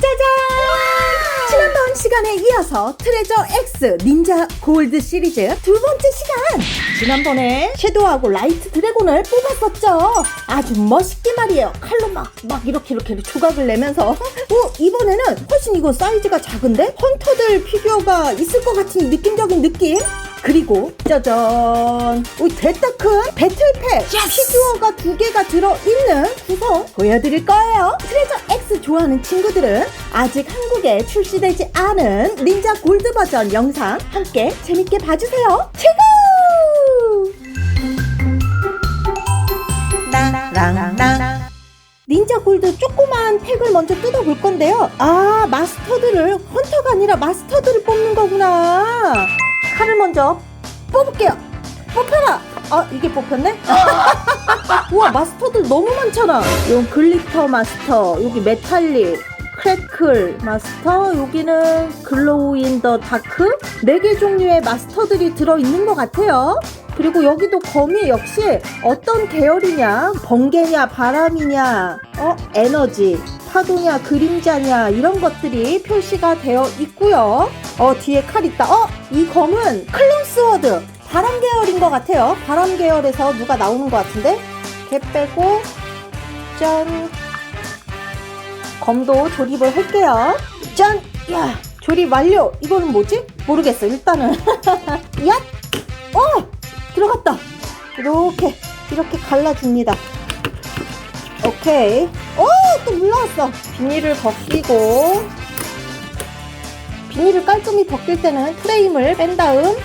짜잔! 지난번 시간에 이어서 트레저 X 닌자 골드 시리즈 두 번째 시간! 지난번에 섀도우하고 라이트 드래곤을 뽑았었죠. 아주 멋있게 말이에요. 칼로 막, 막 이렇게 이렇게 조각을 내면서. 어, 이번에는 훨씬 이거 사이즈가 작은데? 헌터들 피규어가 있을 것 같은 느낌적인 느낌? 그리고 짜잔. 오 됐다 큰 배틀팩. 피규어가 두 개가 들어있는 구성 보여드릴 거예요. 트레저 X 좋아하는 친구들은 아직 한국에 출시되지 않은 닌자 골드 버전 영상 함께 재밌게 봐주세요. 최고! 나랑랑 닌자 골드 조그만 팩을 먼저 뜯어볼 건데요. 아 마스터드를 헌터가 아니라 마스터드를 뽑는 거구나 칼을 먼저 뽑을게요. 뽑혀라. 아 이게 뽑혔네? 우와 마스터들 너무 많잖아. 요 글리터 마스터, 여기 메탈릭, 크래클 마스터, 여기는 글로우 인 더 다크 네 개 종류의 마스터들이 들어 있는 것 같아요. 그리고 여기도 거미 역시 어떤 계열이냐, 번개냐, 바람이냐, 어 에너지, 파도냐, 그림자냐 이런 것들이 표시가 되어 있고요. 어 뒤에 칼 있다. 어이 검은 클론스워드 바람 계열인 것 같아요. 바람 계열에서 누가 나오는 것 같은데 걔 빼고 짠 검도 조립을 할게요. 짠! 야 조립 완료. 이거는 뭐지? 모르겠어. 일단은 야! 어 들어갔다. 이렇게 이렇게 갈라줍니다. 오케이. 오, 또 물러왔어. 비닐을 벗기고. 비닐을 깔끔히 벗길 때는 프레임을 뺀 다음,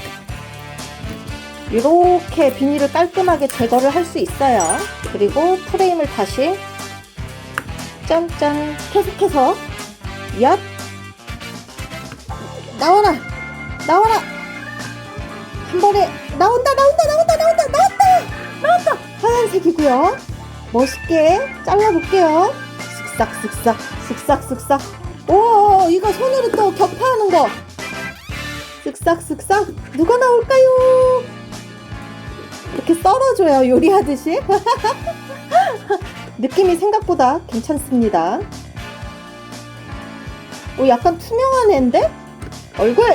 이렇게 비닐을 깔끔하게 제거를 할 수 있어요. 그리고 프레임을 다시 짠짠 계속해서, 얍! 나와라! 나와라! 한 번에, 나온다, 나온다, 나온다, 나온다, 나왔다! 나왔다! 하얀색이고요. 멋있게 잘라볼게요. 슥싹슥싹, 슥싹슥싹. 오, 이거 손으로 또 격파하는 거. 슥싹슥싹. 누가 나올까요? 이렇게 썰어줘요, 요리하듯이. 느낌이 생각보다 괜찮습니다. 오, 약간 투명한 애인데? 얼굴!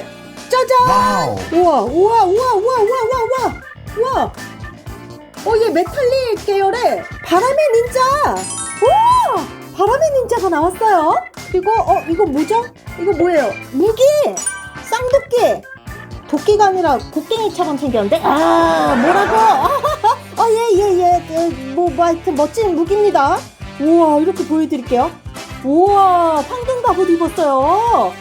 짜잔! 와우. 우와, 우와, 우와, 우와, 우와, 우와, 우와! 우와! 어, 얘 메탈릭 계열의 바람의 닌자! 우와! 바람의 닌자가 나왔어요. 그리고, 어, 이거 뭐죠? 이거 뭐예요? 무기! 쌍도끼! 도끼가 아니라 곡괭이처럼 생겼는데? 아, 뭐라고? 어, 예, 예, 예. 예, 뭐, 뭐, 하여튼 멋진 무기입니다. 우와, 이렇게 보여드릴게요. 우와, 황금 갑옷 입었어요.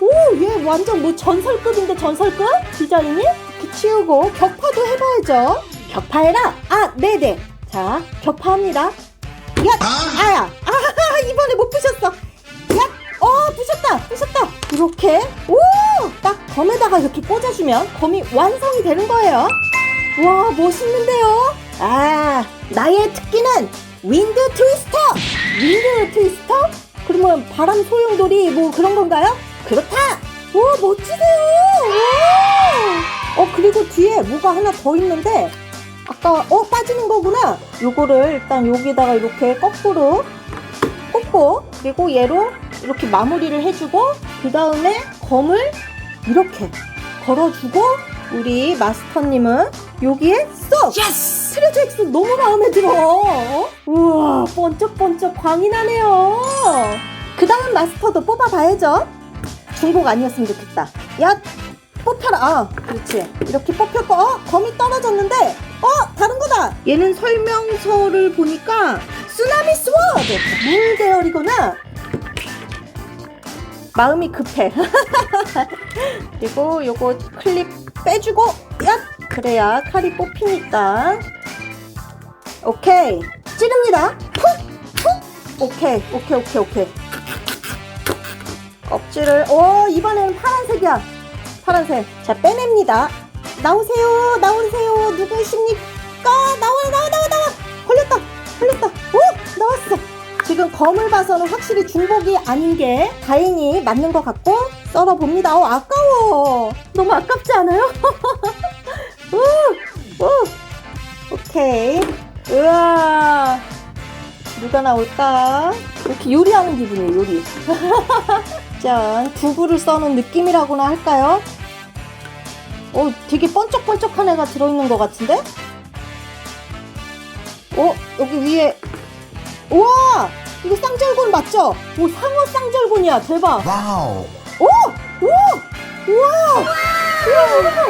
오, 얘 완전 뭐 전설급인데, 전설급? 디자인이? 이렇게 치우고, 격파도 해봐야죠. 격파해라! 아, 네네. 자, 격파합니다. 야! 아야! 아, 이번에 못 부셨어. 야! 어, 부셨다! 부셨다! 이렇게, 오! 딱 검에다가 이렇게 꽂아주면 검이 완성이 되는 거예요. 와, 멋있는데요? 아, 나의 특기는 윈드 트위스터! 윈드 트위스터? 그러면 바람 소용돌이 뭐 그런 건가요? 그렇다! 오, 멋지세요! 오! 어, 그리고 뒤에 뭐가 하나 더 있는데, 아까 어 빠지는 거구나. 요거를 일단 여기다가 이렇게 거꾸로 꽂고 그리고 얘로 이렇게 마무리를 해주고 그 다음에 검을 이렇게 걸어주고 우리 마스터님은 여기에 쏙. 예스! 트레저 X 너무 마음에 들어. 어? 우와 번쩍번쩍 광이 나네요. 그 다음 마스터도 뽑아봐야죠. 중복 아니었으면 좋겠다. 야 뽑혀라. 아, 그렇지. 이렇게 뽑혔고, 어, 검이 떨어졌는데, 어, 다른 거다. 얘는 설명서를 보니까 쓰나미 스워드 물 계열이구나. 마음이 급해. 그리고 요거 클립 빼주고, 야, 그래야 칼이 뽑히니까. 오케이, 찌릅니다. 푹, 푹. 오케이, 오케이, 오케이, 오케이. 껍질을, 오, 이번에는 파란색이야. 파란색. 자, 빼냅니다. 나오세요, 나오세요. 누구십니까? 나와, 나와, 나와, 나와. 걸렸다, 걸렸다. 오, 나왔어. 지금 검을 봐서는 확실히 중복이 아닌 게 다행히 맞는 것 같고 썰어 봅니다. 어, 아까워. 너무 아깝지 않아요? 오, 오. 오케이. 우와. 누가 나올까? 이렇게 요리하는 기분이에요, 요리. 짠, 두부를 써는 느낌이라고나 할까요? 어, 되게 번쩍번쩍한 애가 들어있는 것 같은데? 어, 여기 위에, 우와! 이거 쌍절곤 맞죠? 오, 상어 쌍절곤이야. 대박. Wow. 오! 우와! 우와! 우와!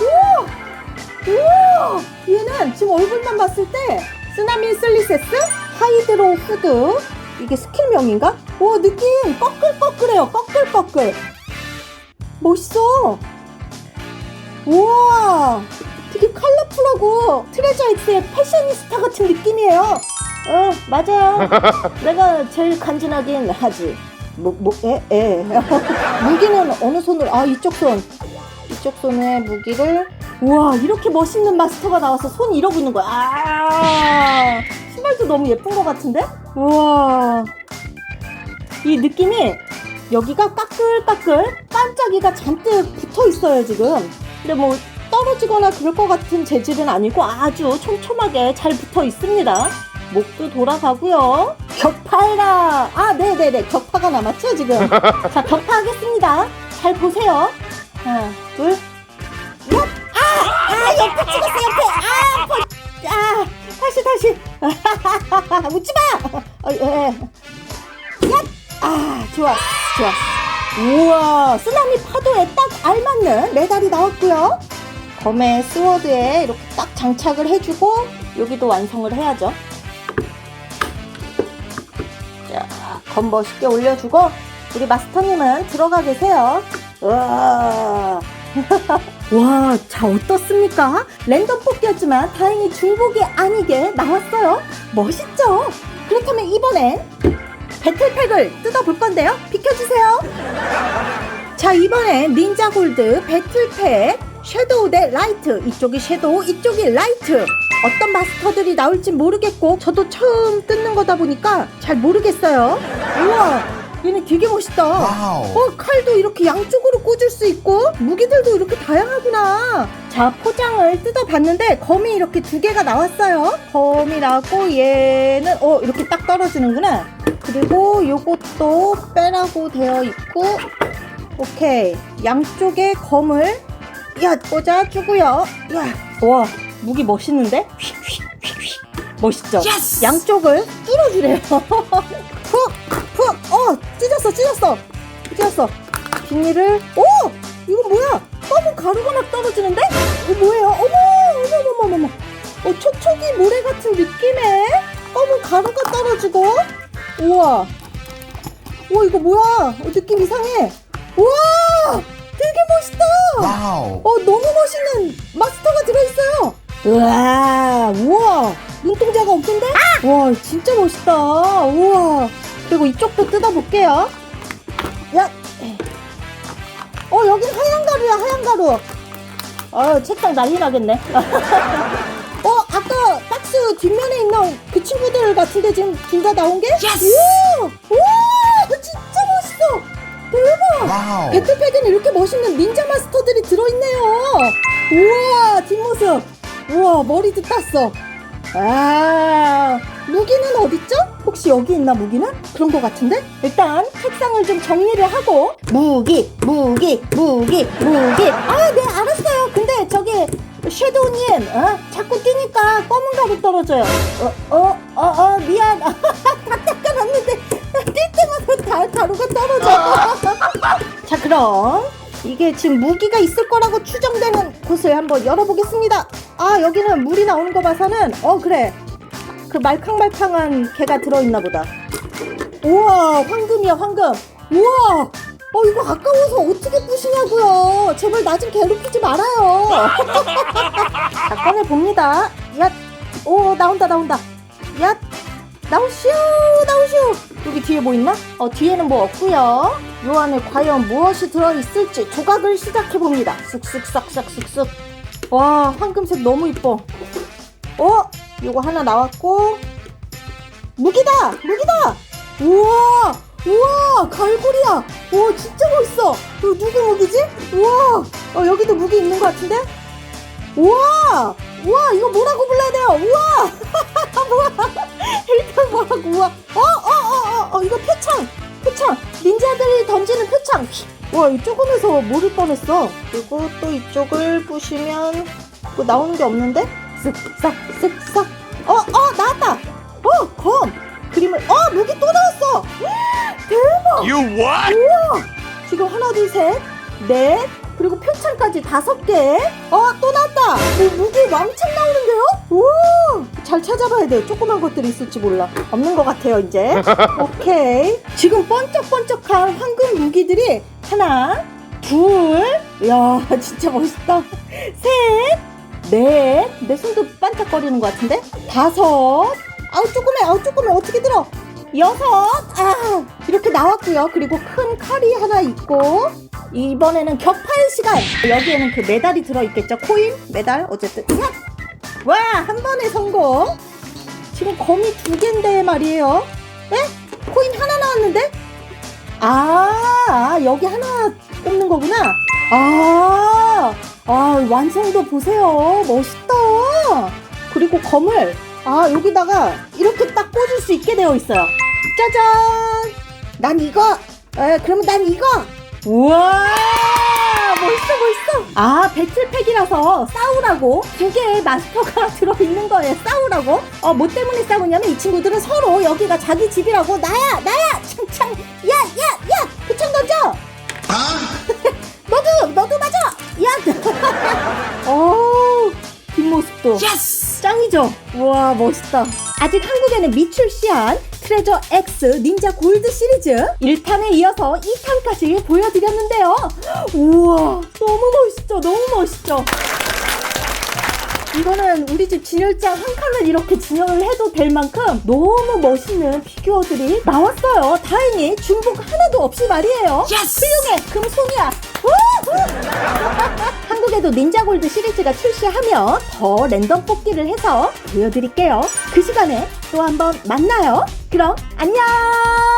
우와! 우와! 얘는 지금 얼굴만 봤을 때 쓰나미 슬리세스 하이드로 후드 이게 스킬명인가? 오 느낌 꺼끌꺼끌해요 꺼끌꺼끌 멋있어 우와 되게 컬러풀하고 트레저 X의 패셔니스타 같은 느낌이에요 어 맞아요 내가 제일 간지나긴 하지 뭐, 뭐, 에, 에. 무기는 어느 손으로, 아, 이쪽 손. 이쪽 손에 무기를. 우와, 이렇게 멋있는 마스터가 나와서 손 이러고 있는 거야. 아, 신발도 너무 예쁜 것 같은데? 우와. 이 느낌이 여기가 까끌까끌 반짝이가 잔뜩 붙어 있어요, 지금. 근데 뭐 떨어지거나 그럴 것 같은 재질은 아니고 아주 촘촘하게 잘 붙어 있습니다. 목도 돌아가고요. 격파해라. 아, 네네네. 격파가 남았죠, 지금. 자, 격파하겠습니다. 잘 보세요. 하나, 둘, 얍! 아! 아, 옆에 찍었어, 옆에! 아! 버... 아! 다시, 다시! 웃지 마! 어, 예. 얍! 아, 좋아, 좋아. 우와, 쓰나미 파도에 딱 알맞는 메달이 나왔고요. 검의 스워드에 이렇게 딱 장착을 해주고 여기도 완성을 해야죠. 자, 검 멋있게 올려주고 우리 마스터님은 들어가 계세요. 우와. 와, 자 어떻습니까? 랜덤 뽑기였지만 다행히 중복이 아니게 나왔어요. 멋있죠? 그렇다면 이번엔 배틀팩을 뜯어볼 건데요. 비켜주세요. 자, 이번엔 닌자 골드 배틀팩 섀도우 대 라이트. 이쪽이 섀도우 이쪽이 라이트. 어떤 마스터들이 나올지 모르겠고 저도 처음 뜯는 거다 보니까 잘 모르겠어요. 우와 얘네 되게 멋있다. Wow. 어 칼도 이렇게 양쪽으로 꽂을 수 있고 무기들도 이렇게 다양하구나. 자 포장을 뜯어봤는데 검이 이렇게 두 개가 나왔어요. 검이 나왔고 얘는 어 이렇게 딱 떨어지는구나 그리고 요것도 빼라고 되어 있고 오케이. 양쪽에 검을 야 꽂아주고요. 야와 무기 멋있는데? 휙휙휙휙. 멋있죠? 양쪽을 뚫어주래요. 푹푹어 찢었어 찢었어. 찢었어. 비닐을 오! 이거 뭐야? 검은 가루가 막 떨어지는데? 이거 뭐예요? 어머 어머 어머 어머 어 촉촉이 모래 같은 느낌의 검은 가루가 떨어지고 우와. 우와 이거 뭐야? 어, 느낌 이상해. 우와 되게 멋있다. Wow. 어 너무 멋있는 마스터가 들어있어요. 우와 우와. 눈동자가 없던데? 와 진짜 멋있다. 우와. 그리고 이쪽도 뜯어볼게요. 야. 어 여긴 하얀 가루야 하얀 가루. 어 책상 난리 나겠네. 어 아까 박스 뒷면에 있는 그 친구들 같은데 지금 둘 다 나온 게? 우와 우와 진짜 멋있어 대박 Wow. 배틀팩에는 이렇게 멋있는 닌자 마스터들이 들어있네요. 우와, 뒷모습. 우와, 머리도 땄어. 아, 무기는 어딨죠? 혹시 여기 있나, 무기는? 그런 것 같은데? 일단, 책상을 좀 정리를 하고, 무기, 무기, 무기, 무기. 아, 네, 알았어요. 섀도우님, 어? 자꾸 뛰니까 검은 가루 떨어져요. 어, 어, 어, 어, 미안. 다 닦아놨는데, 뛸 때마다 다, 가루가 떨어져. 자 그럼 이게 지금 무기가 있을 거라고 추정되는 곳을 한번 열어보겠습니다 아 여기는 물이 나오는 거 봐서는 어 그래 그 말캉말캉한 개가 들어있나 보다 우와 황금이야 황금 우와 어 이거 아까워서 어떻게 부시냐고요. 제발 나 좀 괴롭히지 말아요. 자 꺼내봅니다. 얏오 나온다 나온다. 얏 나오슈 나오슈. 여기 뒤에 뭐 있나? 어 뒤에는 뭐 없고요. 요 안에 과연 무엇이 들어있을지 조각을 시작해봅니다. 쓱쓱싹싹 쓱쓱 와 황금색 너무 이뻐. 어? 요거 하나 나왔고. 무기다! 무기다! 우와! 우와 갈고리야 와 진짜 멋있어 이거 누구 무기지? 우와 어, 여기도 무기 있는 것 같은데? 우와 우와 이거 뭐라고 불러야 돼요 우와 뭐야 일단 뭐라고 우와 어어어어 어, 이거 표창! 표창! 닌자들이 던지는 표창! 와, 이 조금해서 모를 뻔했어. 그리고 또 이쪽을 부시면 뭐 나오는 게 없는데? 쓱싹, 쓱싹. 어, 어, 나왔다! 어, 검! 그림을, 어, 무기 또 나왔어! 대박! You what? 우와! 지금 하나, 둘, 셋, 넷, 그리고 표창까지 다섯 개. 어, 또 나왔다! 뭐, 무기 왕창 나오는데요? 우와! 잘 찾아봐야 돼요. 조그만 것들이 있을지 몰라. 없는 것 같아요, 이제. 오케이. 지금 번쩍번쩍한 황금 무기들이 하나, 둘, 야 진짜 멋있다. 셋, 넷, 내 손도 반짝거리는 것 같은데? 다섯, 아우, 조그매, 아우, 조그매, 어떻게 들어? 여섯, 아, 이렇게 나왔고요. 그리고 큰 칼이 하나 있고, 이번에는 격파의 시간. 여기에는 그 메달이 들어있겠죠? 코인? 메달? 어쨌든. 야! 와, 한 번에 성공. 지금 거미 두 개인데 말이에요. 에? 코인 하나 나왔는데? 아, 아, 여기 하나 뽑는 거구나. 아, 아, 완성도 보세요. 멋있다. 그리고 검을, 아, 여기다가 이렇게 딱 꽂을 수 있게 되어 있어요. 짜잔! 난 이거! 에, 그러면 난 이거! 우와! 멋있어, 멋있어! 아, 배틀팩이라서 싸우라고 두 개의 마스터가 들어있는 거예요. 싸우라고? 어, 뭐 때문에 싸우냐면 이 친구들은 서로 여기가 자기 집이라고 나야! 나야! 창창! 야! 야! 야! 표창 던져! 너도! 너도 맞아! 야! 어 뒷모습도. 짱이죠? 우와, 멋있다. 아직 한국에는 미출시한 트레저 X 닌자 골드 시리즈 1탄에 이어서 2탄까지 보여드렸는데요. 우와, 너무 멋있죠? 너무 멋있죠? 이거는 우리 집 진열장 한 칸을 이렇게 진열을 해도 될 만큼 너무 멋있는 피규어들이 나왔어요. 다행히 중복 하나도 없이 말이에요. 훌륭해! 금손이야! 닌자골드 시리즈가 출시하면 더 랜덤 뽑기를 해서 보여드릴게요. 그 시간에 또 한번 만나요. 그럼 안녕!